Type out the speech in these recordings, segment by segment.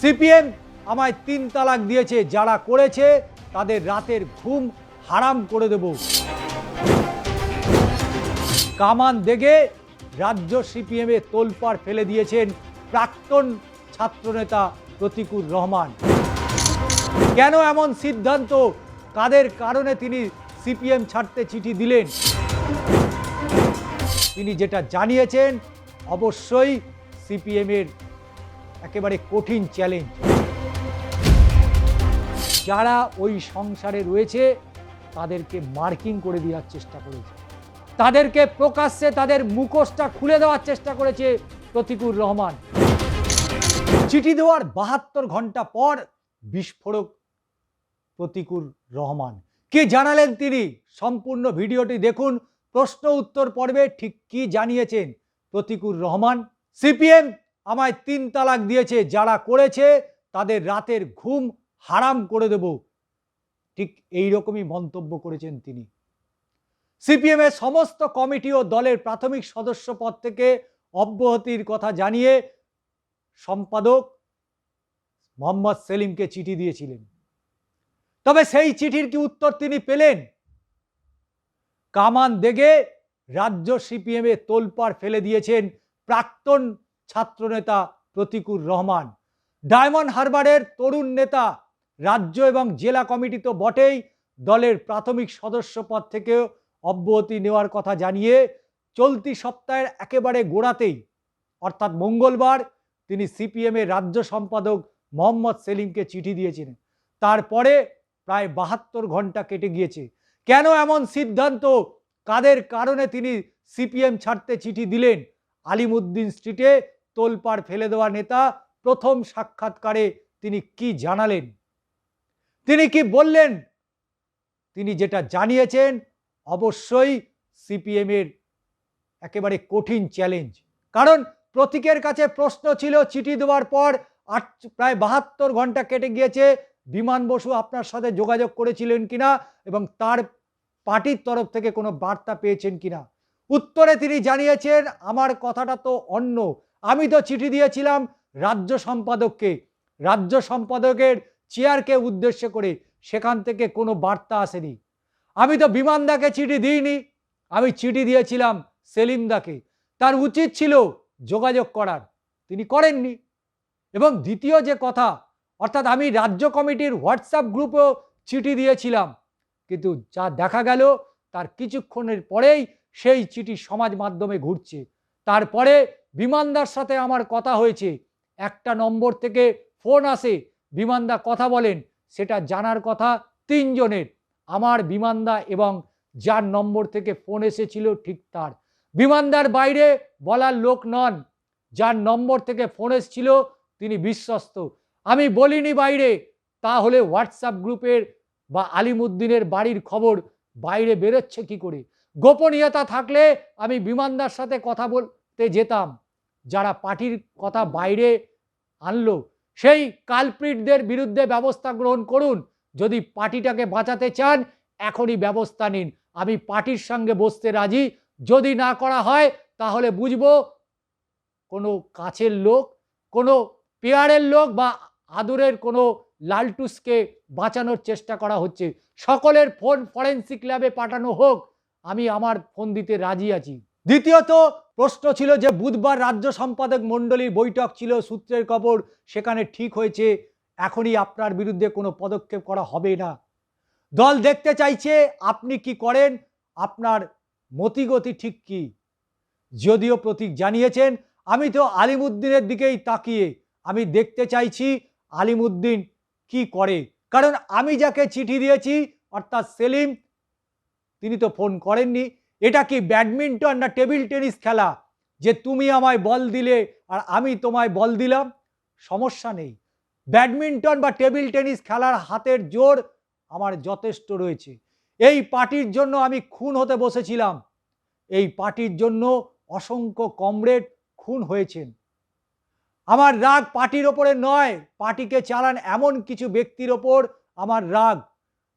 CPM আমায় তিন তালাক দিয়েছে, যারা করেছে তাদের রাতের ঘুম হারাম করে দেব। কামান দেগে রাজ্য সিপিএমে তোলপাড় ফেলে দিয়েছেন প্রাক্তন ছাত্রনেতা প্রতিকুর রহমান। কেন এমন সিদ্ধান্ত? কাদের কারণে তিনি সিপিএম ছাড়তে চিঠি দিলেন? তিনি যেটা জানিয়েছেন, অবশ্যই সিপিএমের একেবারে কঠিন চ্যালেঞ্জ যারা ওই সংসারে রয়েছে, তাদেরকে মার্কিং করে দেওয়ার চেষ্টা করেছে। তাদেরকে প্রকাশ্যে তাদের মুখোশটা খুলে দেওয়ার চেষ্টা করেছে প্রতিকুর রহমান। চিঠি দেওয়ার বাহাত্তর ঘণ্টা পর বিস্ফোরক প্রতিকুর রহমান। কি জানালেন তিনি? সম্পূর্ণ ভিডিওটি দেখুন। প্রশ্ন উত্তর পর্বে ঠিক কি জানিয়েছেন প্রতিকুর রহমান? সিপিএম আমায় তিন তালাক দিয়েছে, যারা করেছে, তাদের রাতের ঘুম হারাম করে দেব। ঠিক এই রকমই মন্তব্য করেছেন তিনি। সিপিএম এর সমস্ত কমিটি ও দলের প্রাথমিক সদস্য পদ থেকে অব্যাহতির কথা জানিয়ে সম্পাদক মোহাম্মদ সেলিমকে চিঠি দিয়েছিলেন। তবে সেই চিঠির কি উত্তর তিনি পেলেন? কামান দেগে রাজ্য সিপিএমে তোলপাড় ফেলে দিয়েছেন প্রাক্তন ছাত্রনেতা প্রতিকুর রহমান। ডায়মন্ড হারবারের তরুণ নেতা, রাজ্য এবং জেলা কমিটি তো বটেই দলের প্রাথমিক সদস্য পদ থেকেও অব্যাহতি নেওয়ার কথা জানিয়ে চলতি সপ্তাহের একেবারে গোড়াতেই, অর্থাৎ মঙ্গলবার, তিনি সিপিএমের রাজ্য সম্পাদক মোহাম্মদ সেলিমকে চিঠি দিয়েছিলেন। তারপরে প্রায় বাহাত্তর ঘণ্টা কেটে গিয়েছে। কেন এমন সিদ্ধান্ত? কাদের কারণে তিনি সিপিএম ছাড়তে চিঠি দিলেন? আলিমুদ্দিন স্ট্রিটে তোলপাড় ফেলে দেওয়া নেতা প্রথম সাক্ষাৎকারে তিনি কি জানালেন? তিনি কি বললেন? তিনি যেটা জানিয়েছেন, অবশ্যই সিপিএমের একেবারে কঠিন চ্যালেঞ্জ কারণ প্রতীকের কাছে প্রশ্ন ছিল, চিঠি দেওয়ার পর আট, প্রায় বাহাত্তর ঘণ্টা কেটে গিয়েছে। বিমান বসু আপনার সাথে যোগাযোগ করেছিলেন কিনা এবং তার পার্টির তরফ থেকে কোনো বার্তা পেয়েছেন কিনা? উত্তরে তিনি জানিয়েছেন, আমার কথাটা তো অন্য। আমি তো চিঠি দিয়েছিলাম রাজ্য সম্পাদককে, রাজ্য সম্পাদকের চেয়ারকে উদ্দেশ্য করে, সেখান থেকে কোনো বার্তা আসেনি। আমি তো বিমানদাকে চিঠি দিইনি, আমি চিঠি দিয়েছিলাম সেলিমদাকে তার উচিত ছিল যোগাযোগ করার, তিনি করেননি। এবং দ্বিতীয় যে কথা, অর্থাৎ আমি রাজ্য কমিটির হোয়াটসঅ্যাপ গ্রুপেও চিঠি দিয়েছিলাম, কিন্তু যা দেখা গেল, তার কিছুক্ষণের পরেই সেই চিঠি সমাজ মাধ্যমে ঘুরছে। তারপরে বিমানদার সাথে আমার কথা হয়েছে। একটা নম্বর থেকে ফোন আসে, বিমানদা কথা বলেন, সেটা জানার কথা তিনজনের। আমার বিমানদা এবং যার নম্বর থেকে ফোন এসেছিল ঠিক তার। বিমানদার বাইরে বলার লোক নন, যার নম্বর থেকে ফোন এসেছিল তিনি বিশ্বস্ত। আমি বলিনি বাইরে, তাহলে হোয়াটসঅ্যাপ গ্রুপের বা আলিমুদ্দিনের বাড়ির খবর বাইরে বেরোচ্ছে কি করে? গোপনীয়তা থাকলে আমি বিমানদার সাথে কথা বলতে যেতাম, যারা পার্টির কথা বাইরে আনলো, সেই কালপ্রিটদের বিরুদ্ধে ব্যবস্থা গ্রহণ করুন। যদি পার্টিটাকে বাঁচাতে চান, এখনই ব্যবস্থা নিন। আমি পার্টির সঙ্গে বসতে রাজি। যদি না করা হয়, তাহলে বুঝব কোনো কাছের লোক, কোনো পেয়ারের লোক বা আদরের কোনো লালটুসকে বাঁচানোর চেষ্টা করা হচ্ছে। সকলের ফোন ফরেন্সিক ল্যাবে পাঠানো হোক। আমি আমার ফোন দিতে রাজি আছি। দ্বিতীয়ত প্রশ্ন ছিল যে বুধবার রাজ্য সম্পাদক মণ্ডলীর বৈঠক ছিল, সূত্রের খবর সেখানে ঠিক হয়েছে, এখনই আপনার বিরুদ্ধে কোনো পদক্ষেপ করা হবে না। দল দেখতে চাইছে, আপনি কি করেন? আপনার মতিগতি ঠিক কি? যদিও প্রতীক জানিয়েছেন, আমি তো আলিমুদ্দিনের দিকেই তাকিয়ে, আমি দেখতে চাইছি আলিমুদ্দিন কি করে। কারণ আমি যাকে চিঠি দিয়েছি, অর্থাৎ সেলিম, তিনি তো ফোন করেননি এটা কি ব্যাডমিন্টন না টেবিল টেনিস খেলা? যে তুমি আমায় বল দিলে আর আমি তোমায় বল দিলাম? সমস্যা নেই। ব্যাডমিন্টন বা টেবিল টেনিস খেলার হাতের জোর আমার যথেষ্ট রয়েছে। এই পার্টির জন্য আমি খুন হতে বসেছিলাম। এই পার্টির জন্য অসংখ্য কমরেড খুন হয়েছেন। আমার রাগ পার্টির ওপরে নয়, পার্টিকে চালান এমন কিছু ব্যক্তির ওপর আমার রাগ,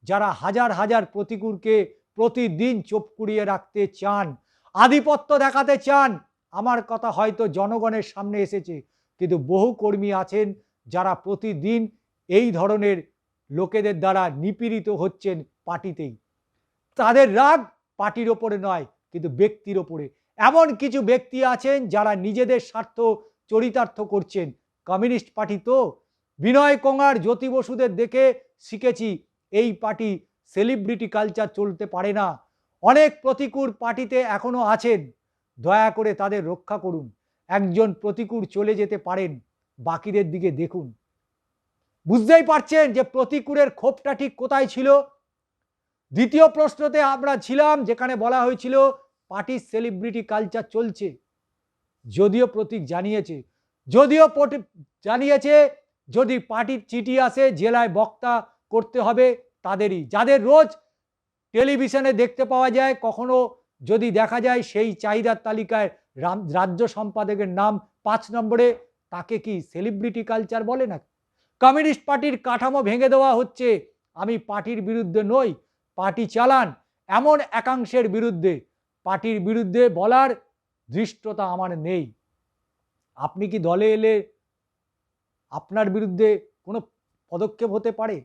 যারা হাজার হাজার প্রতিকূলকে প্রতিদিন চোপ কুড়িয়ে রাখতে চান, আধিপত্য দেখাতে চান। আমার কথা হয়তো জনগণের সামনে এসেছে, কিন্তু বহু কর্মী আছেন যারা প্রতিদিন এই ধরনের লোকেদের দ্বারা নিপীড়িত হচ্ছেন পার্টিতেই। তাদের রাগ পার্টির ওপরে নয়, কিন্তু ব্যক্তির ওপরে। এমন কিছু ব্যক্তি আছেন যারা নিজেদের স্বার্থ চরিতার্থ করছেন। কমিউনিস্ট পার্টি তো। বিনয় কোঙার জ্যোতি বসুদের দেখে শিখেছি, এই পার্টি সেলিব্রিটি কালচার চলতে পারে না। অনেক প্রতিকূল পার্টিতে এখনও আছেন। দয়া করে তাদের রক্ষা করুন। একজন প্রতিকূল চলে যেতে পারেন। বাকিদের দিকে দেখুন। বুঝতেই পারছেন যে প্রতিকূলের ক্ষোভটা ঠিক কোথায় ছিল? দ্বিতীয় প্রশ্নতে আমরা ছিলাম, যেখানে বলা হয়েছিল, পার্টির সেলিব্রিটি কালচার চলছে। যদিও প্রতীক জানিয়েছে। যদিও জানিয়েছে, যদি পার্টির চিঠি আসে, জেলায় বক্তা করতে হবে তাদেরই। যাদের রোজ টেলিভিশনে দেখতে পাওয়া যায়, কখনো যদি দেখা যায় সেই চাহিদার তালিকায় রাজ্য সম্পাদকের নাম পাঁচ নম্বরে, তাকে কি সেলিব্রিটি কালচার বলে না কমিউনিস্ট পার্টির কাঠামো ভেঙে দেওয়া হচ্ছে। আমি পার্টির বিরুদ্ধে নই, পার্টি চালান, এমন একাংশের বিরুদ্ধে। পার্টির বিরুদ্ধে বলার ধৃষ্টতা আমার নেই। আপনি কি দলে এলে আপনার বিরুদ্ধে কোনো পদক্ষেপ হতে পারে?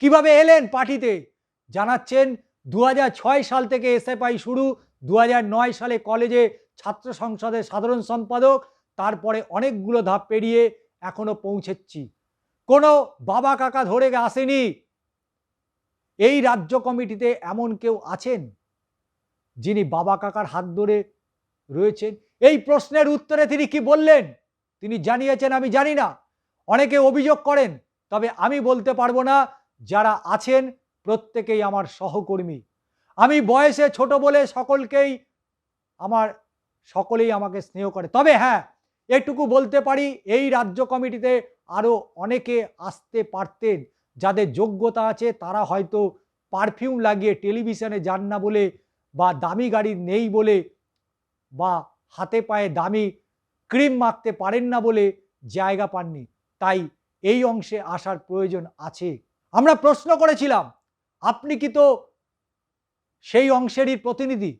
কীভাবে এলেন পার্টিতে? জানাচ্ছেন দু হাজার ছয় সাল থেকে এসএফআই শুরু দু হাজার নয় সালে কলেজে ছাত্র সংসদের সাধারণ সম্পাদক, তারপরে অনেকগুলো ধাপ পেরিয়ে এখনও পৌঁছেছি। কোনো বাবা কাকা ধরে আসেনি। এই রাজ্য কমিটিতে এমন কেউ আছেন? যিনি বাবা কাকার হাত ধরে রয়েছেন? এই প্রশ্নের উত্তরে তিনি কি বললেন? তিনি জানিয়েছেন, আমি জানি না। অনেকে অভিযোগ করেন, তবে আমি বলতে পারব না। যারা আছেন প্রত্যেকেই আমার সহকর্মী। আমি বয়সে ছোট বলে সকলকেই, আমার সকলেই আমাকে স্নেহ করে। তবে হ্যাঁ এটুকু বলতে পারি, এই রাজ্য কমিটিতে আরও অনেকে আসতে পারতেন, যাদের যোগ্যতা আছে, তারা হয়তো পারফিউম লাগিয়ে টেলিভিশনে যান না বলে বা দামি গাড়ি নেই বলে বা হাতে পায়ে দামি ক্রিম মাখতে পারেন না বলে জায়গা পাননি। তাই এই অংশে আসার প্রয়োজন আছে। আমরা প্রশ্ন করেছিলাম, আপনি কি তো সেই অংশেরই প্রতিনিধি?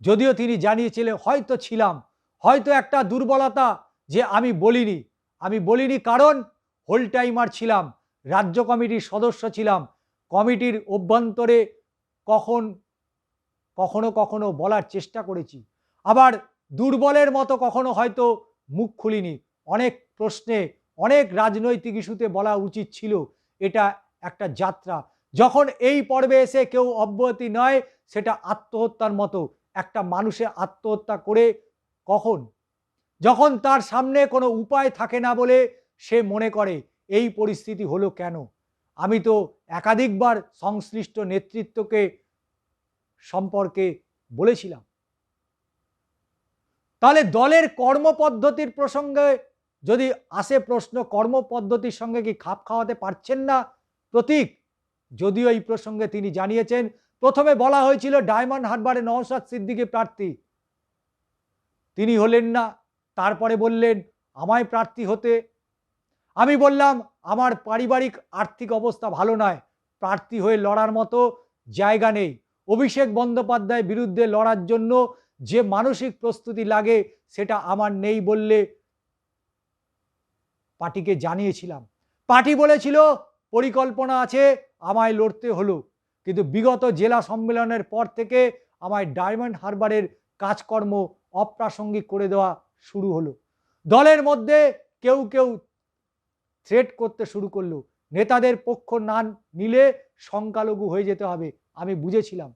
যদিও তিনি জানিয়েছিলেন, হয়তো ছিলাম, হয়তো একটা দুর্বলতা যে আমি বলিনি। আমি বলিনি কারণ হোল টাইমার ছিলাম, রাজ্য কমিটির সদস্য ছিলাম, কমিটির অভ্যন্তরে কখন, কখনো কখনো বলার চেষ্টা করেছি। আবার দুর্বলের মতো কখনো হয়তো মুখ খুলিনি। অনেক প্রশ্নে, অনেক রাজনৈতিক ইস্যুতে বলা উচিত ছিল এটা একটা যাত্রা। যখন এই পর্বে এসে কেউ অব্যাহতি নয়, সেটা আত্মহত্যার মতো। একটা মানুষে আত্মহত্যা করে কখন? যখন তার সামনে কোনো উপায় থাকে না বলে সে মনে করে, এই পরিস্থিতি হলো কেন? আমি তো একাধিকবার সংশ্লিষ্ট নেতৃত্বকে সম্পর্কে বলেছিলাম। তাহলে দলের কর্মপদ্ধতির প্রসঙ্গে যদি আসে প্রশ্ন, কর্মপদ্ধতির সঙ্গে কি খাপ খাওয়াতে পারছেন না? প্রতীক, যদিও এই প্রসঙ্গে তিনি জানিয়েছেন, প্রথমে বলা হয়েছিল ডায়মন্ড হারবারে নওশাদ সিদ্দিকি প্রার্থী। তিনি হলেন না, তারপরে বললেন, আমায় প্রার্থী হতে। আমি বললাম, আমার পারিবারিক আর্থিক অবস্থা ভালো নয়, প্রার্থী হয়ে লড়ার মতো জায়গা নেই। অভিষেক বন্দ্যোপাধ্যায়ের বিরুদ্ধে লড়ার জন্য যে মানসিক প্রস্তুতি লাগে, সেটা আমার নেই বললে পার্টিকে জানিয়েছিলাম। পার্টি বলেছিল, পরিকল্পনা আছে, আমায় লড়তে হলো। কিন্তু বিগত জেলা সম্মেলনের পর থেকে আমায় ডায়মন্ড হারবারের কাজকর্ম অপ্রাসঙ্গিক করে দেওয়া শুরু হলো। দলের মধ্যে কেউ কেউ থ্রেট করতে শুরু করল। নেতাদের পক্ষ না নিলে সংখ্যালঘু হয়ে যেতে হবে, আমি বুঝেছিলাম।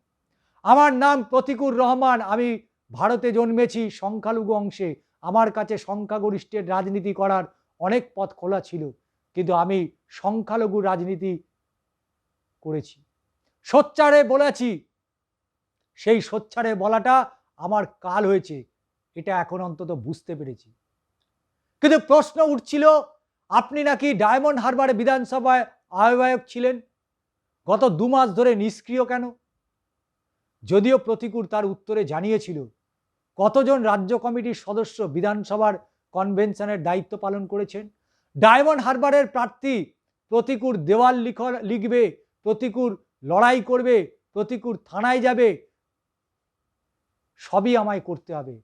আমার নাম প্রতিকুর রহমান, আমি ভারতে জন্মেছি সংখ্যালঘু অংশে। আমার কাছে সংখ্যাগরিষ্ঠের রাজনীতি করার অনেক পথ খোলা ছিল, কিন্তু আমি সংখ্যালঘু রাজনীতি করেছি। সোচ্চারে বলেছি, সেই সোচ্চারে বলাটা আমার কাল হয়েছে, এটা এখন অন্তত বুঝতে পেরেছি। কিন্তু প্রশ্ন উঠছিল, আপনি নাকি ডায়মন্ড হারবারে বিধানসভায় আহ্বায়ক ছিলেন? গত দু মাস ধরে নিষ্ক্রিয় কেন? যদিও প্রতিকূল তার উত্তরে জানিয়েছিল, কতজন রাজ্য কমিটির সদস্য বিধানসভার কনভেনশনের দায়িত্ব পালন করেছেন। ডায়মন্ড হারবারের প্রার্থী প্রতিকূল দেওয়াল লিখ লিখবে প্রতিকূল লড়াই করবে প্রতিকূল থানায় যাবে। সবই আমায় করতে হবে।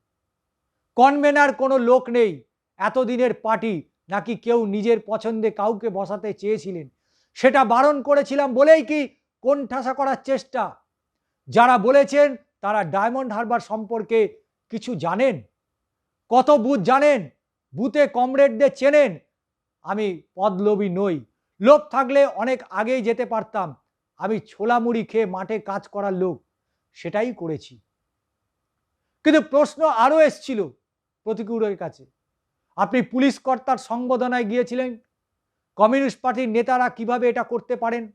কনভেনার কোনো লোক নেই। এতদিনের পার্টি নাকি কেউ নিজের পছন্দে কাউকে বসাতে চেয়েছিলেন। সেটা বারণ করেছিলাম বলেই কি কোণঠাসা করার চেষ্টা? যারা বলেছেন তারা ডায়মন্ড হারবার সম্পর্কে কিছু জানেন? কত বুথ জানেন? বুথে কমরেডদের চেনেন। আমি পদলোভী নই। লোভ থাকলে অনেক আগেই যেতে পারতাম। আমি ছোলা মুড়ি খেয়ে মাঠে কাজ করার লোক। সেটাই করেছি। কিন্তু প্রশ্ন আরও এসছিল প্রতিকূলের কাছে। আপনি পুলিশ কর্তার সংবোধনায় গিয়েছিলেন। কমিউনিস্ট পার্টির নেতারা কীভাবে এটা করতে পারেন?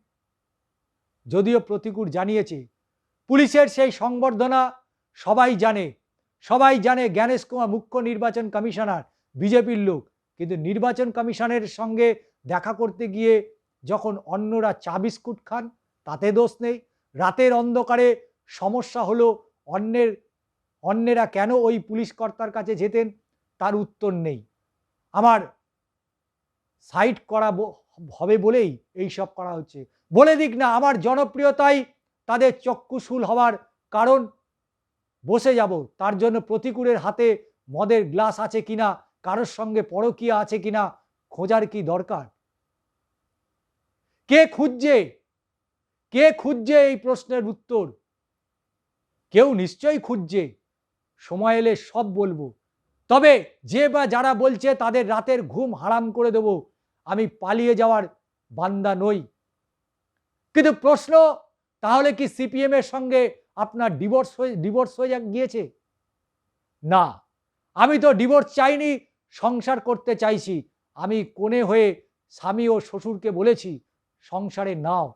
যদিও প্রতিকূল জানিয়েছে, পুলিশের সেই সংবর্ধনা সবাই জানে। সবাই জানে জ্ঞানেশ কুমার মুখ্য নির্বাচন কমিশনার বিজেপির লোক। কিন্তু নির্বাচন কমিশনের সঙ্গে দেখা করতে গিয়ে যখন অন্যরা চা বিস্কুট খান, তাতে দোষ নেই। রাতের অন্ধকারে সমস্যা হলো অন্যের, অন্যেরা কেন ওই পুলিশ কর্তার কাছে যেতেন, তার উত্তর নেই। আমার সাইট করা হবে বলেই এই সব করা হচ্ছে। বলে দিক না, আমার জনপ্রিয়তাই তাদের চক্ষুশূল হওয়ার কারণ। বসে যাব, তার জন্য প্রতিকূলের হাতে মদের গ্লাস আছে কিনা কারোর সঙ্গে পরকীয়া আছে কিনা খোঁজার কি দরকার? কে খুঁজছে? কে খুঁজছে এই প্রশ্নের উত্তর? কেউ নিশ্চয়ই খুঁজছে। সময় এলে সব বলব। তবে যে বা যারা বলছে তাদের রাতের ঘুম হারাম করে দেব। আমি পালিয়ে যাওয়ার বান্দা নই। কিন্তু প্রশ্ন, তাহলে কি সিপিএম এর সঙ্গে আপনার ডিভোর্স হয়ে ডিভোর্স হয়ে গিয়েছে? না। আমি তো ডিভোর্স চাইনি সংসার করতে চাইছি। আমি কোণে হয়ে স্বামী ও শ্বশুরকে বলেছি, সংসারে নাও।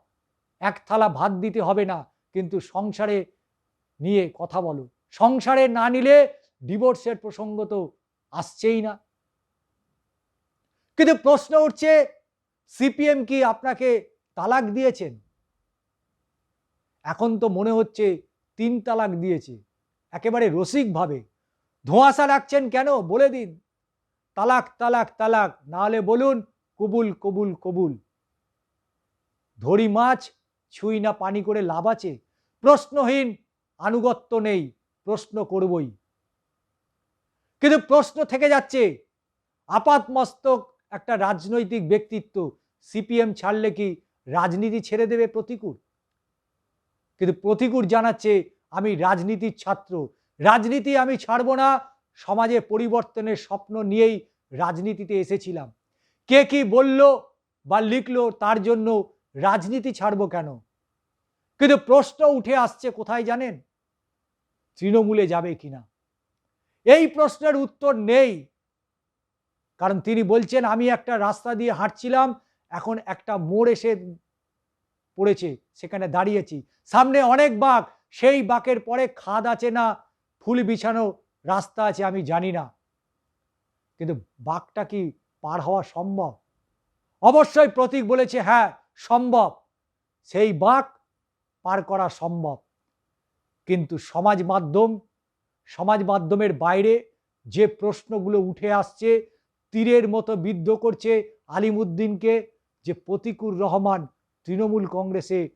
এক থালা ভাত দিতে হবে না, কিন্তু সংসারে নিয়ে কথা বলো। সংসারে না নিলে ডিভোর্সের প্রসঙ্গ তো আসছেই না। কিন্তু প্রশ্ন উঠছে, সিপিএম কি আপনাকে তালাক দিয়েছেন? এখন তো মনে হচ্ছে তিন তালাক দিয়েছে, একেবারে রসিকভাবে। ধোঁয়াশা রাখছেন কেন? বলে দিন। তালাক তালাক তালাক। নাহলে বলুন, কবুল কবুল কবুল। ধরি মাছ, ছুঁই না পানি করে লাভ আছে। প্রশ্নহীন, আনুগত্য নেই, প্রশ্ন করবই। কিন্তু প্রশ্ন থেকে যাচ্ছে আপাত মস্তক একটা রাজনৈতিক ব্যক্তিত্ব। সিপিএম ছাড়লে কি রাজনীতি ছেড়ে দেবে প্রতিকূল কিন্তু প্রতিকূল জানাচ্ছে, আমি রাজনীতির ছাত্র। রাজনীতি আমি ছাড়বো না সমাজে পরিবর্তনের স্বপ্ন নিয়েই রাজনীতিতে এসেছিলাম। কে কি বলল বা লিখলো তার জন্য রাজনীতি ছাড়বো কেন? কিন্তু প্রশ্ন উঠে আসছে কোথায় জানেন? তৃণমূলে যাবে কিনা? এই প্রশ্নের উত্তর নেই। কারণ তিনি বলছেন, আমি একটা রাস্তা দিয়ে হাঁটছিলাম, এখন একটা মোড় এসে পড়েছে, সেখানে দাঁড়িয়েছি। সামনে অনেক বাঘ, সেই বাঁকের পরে খাদ আছে না, ফুল বিছানো রাস্তা আছে, আমি জানি না। কিন্তু বাঘটা কি পার হওয়া সম্ভব? অবশ্যই প্রতীক বলেছে হ্যাঁ সম্ভব। সেই বাঘ পার করা সম্ভব। কিন্তু সমাজ মাধ্যম, সমাজ মাধ্যমের বাইরে যে প্রশ্নগুলো উঠে আসছে, তীরের মতো বিদ্ধ করছে আলিমুদ্দিনকে যে প্রতিকুর রহমান তৃণমূল কংগ্রেসে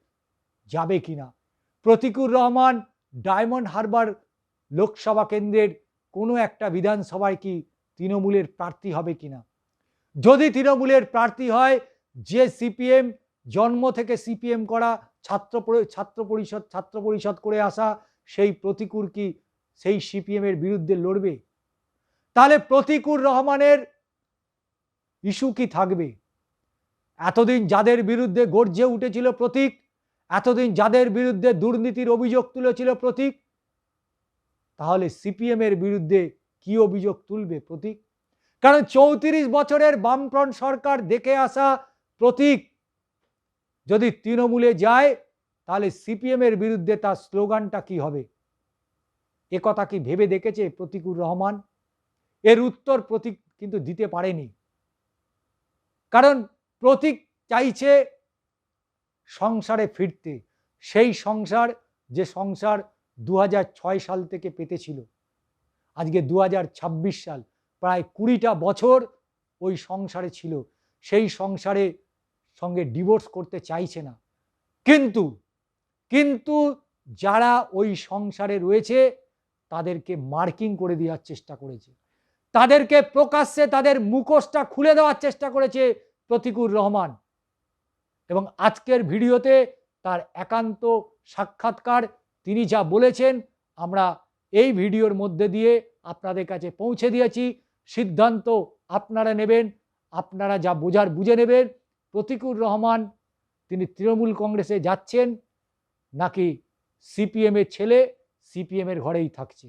যাবে কিনা? প্রতিকুর রহমান ডায়মন্ড হারবার লোকসভা কেন্দ্রের কোনো একটা বিধানসভায় কি তৃণমূলের প্রার্থী হবে কিনা? যদি তৃণমূলের প্রার্থী হয়, যে সিপিএম জন্ম থেকে সিপিএম করা, ছাত্র ছাত্র পরিষদ ছাত্র পরিষদ করে আসা, সেই প্রতিকূর কি সেই সিপিএম এর বিরুদ্ধে লড়বে? তাহলে প্রতিকূর রহমানের ইস্যু কি থাকবে? এতদিন যাদের বিরুদ্ধে গর্জে উঠেছিল প্রতীক, এতদিন যাদের বিরুদ্ধে দুর্নীতির অভিযোগ তুলেছিল প্রতীক তাহলে সিপিএম এর বিরুদ্ধে কি অভিযোগ তুলবে প্রতীক? কারণ চৌত্রিশ বছরের বামফ্রন্ট সরকার দেখে আসা প্রতীক। যদি তৃণমূলে যায়, তাহলে সিপিএম এর বিরুদ্ধে তার স্লোগানটা কি হবে? এ কথা কি ভেবে দেখেছে প্রতিকুর রহমান? এর উত্তর প্রতীক কিন্তু দিতে পারেনি। কারণ প্রতীক চাইছে সংসারে ফিরতে। সেই সংসার, যে সংসার দু হাজার ছয় সাল থেকে পেতেছিল। আজকে দু হাজার ছাব্বিশ সাল প্রায় কুড়িটা বছর ওই সংসারে ছিল। সেই সংসারে সঙ্গে ডিভোর্স করতে চাইছে না। কিন্তু কিন্তু যারা ওই সংসারে রয়েছে, তাদেরকে মার্কিং করে দেওয়ার চেষ্টা করেছে। তাদেরকে প্রকাশ্যে তাদের মুখোশটা খুলে দেওয়ার চেষ্টা করেছে প্রতিকুর রহমান। এবং আজকের ভিডিওতে তার একান্ত সাক্ষাৎকার তিনি যা বলেছেন, আমরা এই ভিডিওর মধ্যে দিয়ে আপনাদের কাছে পৌঁছে দিয়েছি। সিদ্ধান্ত আপনারা নেবেন, আপনারা যা বোঝার বুঝে নেবেন। প্রতিকুর রহমান, তিনি তৃণমূল কংগ্রেসে যাচ্ছেন, নাকি সিপিএমের ছেলে সিপিএমের ঘরেই থাকছে?